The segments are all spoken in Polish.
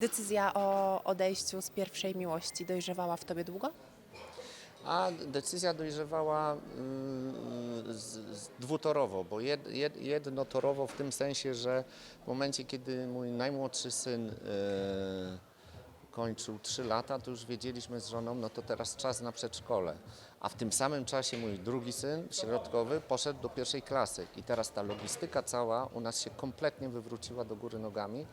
Decyzja o odejściu z pierwszej miłości dojrzewała w tobie długo? A decyzja dojrzewała mm, dwutorowo, bo jed, jed, jednotorowo w tym sensie, że w momencie, kiedy mój najmłodszy syn e, kończył 3 lata, to już wiedzieliśmy z żoną, no to teraz czas na przedszkole. A w tym samym czasie mój drugi syn, środkowy, poszedł do pierwszej klasy. I teraz ta logistyka cała u nas się kompletnie wywróciła do góry nogami,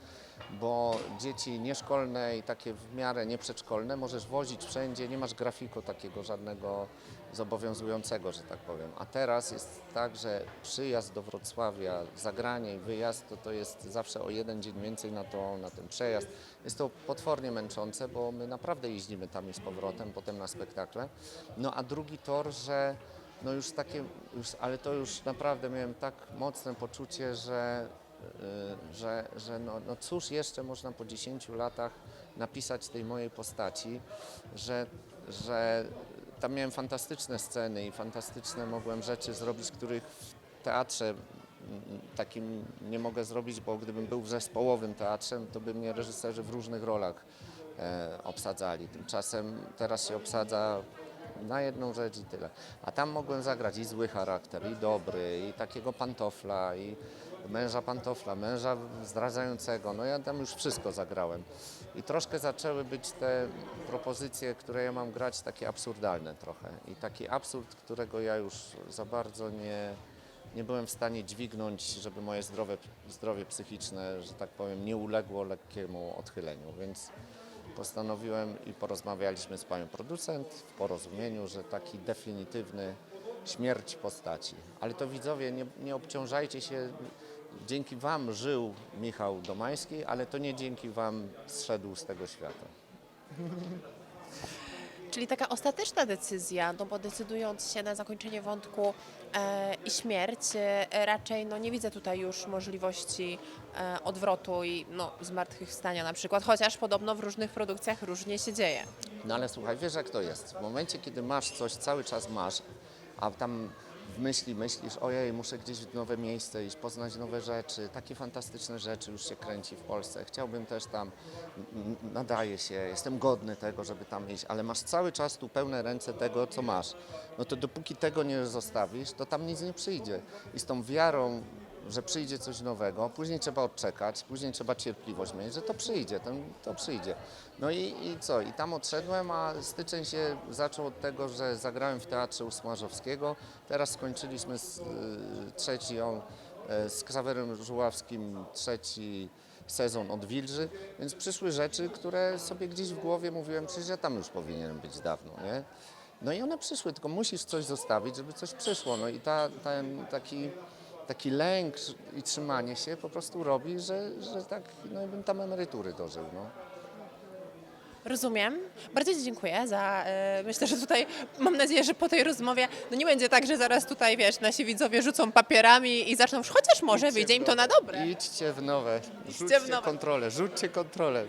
bo dzieci nieszkolne i takie w miarę nieprzedszkolne możesz wozić wszędzie, nie masz grafiku takiego żadnego zobowiązującego, że tak powiem. A teraz jest tak, że przyjazd do Wrocławia, zagranie i wyjazd, to, to jest zawsze o jeden dzień więcej na, to, na ten przejazd. Jest to potwornie męczące, bo my naprawdę jeździmy tam i z powrotem, potem na spektakle. No a drugi tor, że no już takie, już, ale to już naprawdę miałem tak mocne poczucie, że, y, że, że no, no cóż jeszcze można po 10 latach napisać tej mojej postaci, że, że tam miałem fantastyczne sceny i fantastyczne mogłem rzeczy zrobić, których w teatrze takim nie mogę zrobić, bo gdybym był w zespołowym teatrze, to by mnie reżyserzy w różnych rolach e, obsadzali. Tymczasem teraz się obsadza na jedną rzecz i tyle. A tam mogłem zagrać i zły charakter, i dobry, i takiego pantofla, i męża pantofla, męża zdradzającego. No ja tam już wszystko zagrałem. I troszkę zaczęły być te propozycje, które ja mam grać, takie absurdalne trochę. I taki absurd, którego ja już za bardzo nie, nie byłem w stanie dźwignąć, żeby moje zdrowie, zdrowie psychiczne, że tak powiem, nie uległo lekkiemu odchyleniu. Więc postanowiłem i porozmawialiśmy z panią producent w porozumieniu, że taki definitywny śmierć postaci. Ale to widzowie, nie, nie obciążajcie się. Dzięki Wam żył Michał Domański, ale to nie dzięki Wam zszedł z tego świata. Czyli taka ostateczna decyzja, no bo decydując się na zakończenie wątku e, i śmierć, e, raczej no nie widzę tutaj już możliwości e, odwrotu i no, zmartwychwstania na przykład, chociaż podobno w różnych produkcjach różnie się dzieje. No ale słuchaj, wiesz jak to jest. W momencie, kiedy masz coś, cały czas masz, a tam w myśli myślisz, ojej, muszę gdzieś w nowe miejsce iść, poznać nowe rzeczy, takie fantastyczne rzeczy już się kręci w Polsce. Chciałbym też tam, nadaje się, jestem godny tego, żeby tam iść, ale masz cały czas tu pełne ręce tego, co masz. No to dopóki tego nie zostawisz, to tam nic nie przyjdzie. I z tą wiarą, że przyjdzie coś nowego, później trzeba odczekać, później trzeba cierpliwość mieć, że to przyjdzie, to, to przyjdzie. No i, i co? I tam odszedłem, a styczeń się zaczął od tego, że zagrałem w Teatrze u Smarzowskiego. Teraz skończyliśmy z, y, trzeci on, y, z Ksawerem Żuławskim trzeci sezon od Wilży, więc przyszły rzeczy, które sobie gdzieś w głowie mówiłem, przecież ja tam już powinienem być dawno, nie? No i one przyszły, tylko musisz coś zostawić, żeby coś przyszło. No i ta, ten taki, taki lęk i trzymanie się po prostu robi, że, że tak, no bym tam emerytury dożył, no. Rozumiem. Bardzo Ci dziękuję za. E, myślę, że tutaj mam nadzieję, że po tej rozmowie no nie będzie tak, że zaraz tutaj wiesz, nasi widzowie rzucą papierami i zaczną. Chociaż może Idźcie wyjdzie w im to nowe. na dobre. Idźcie w nowe, w rzućcie nowe. kontrolę, rzućcie kontrolę.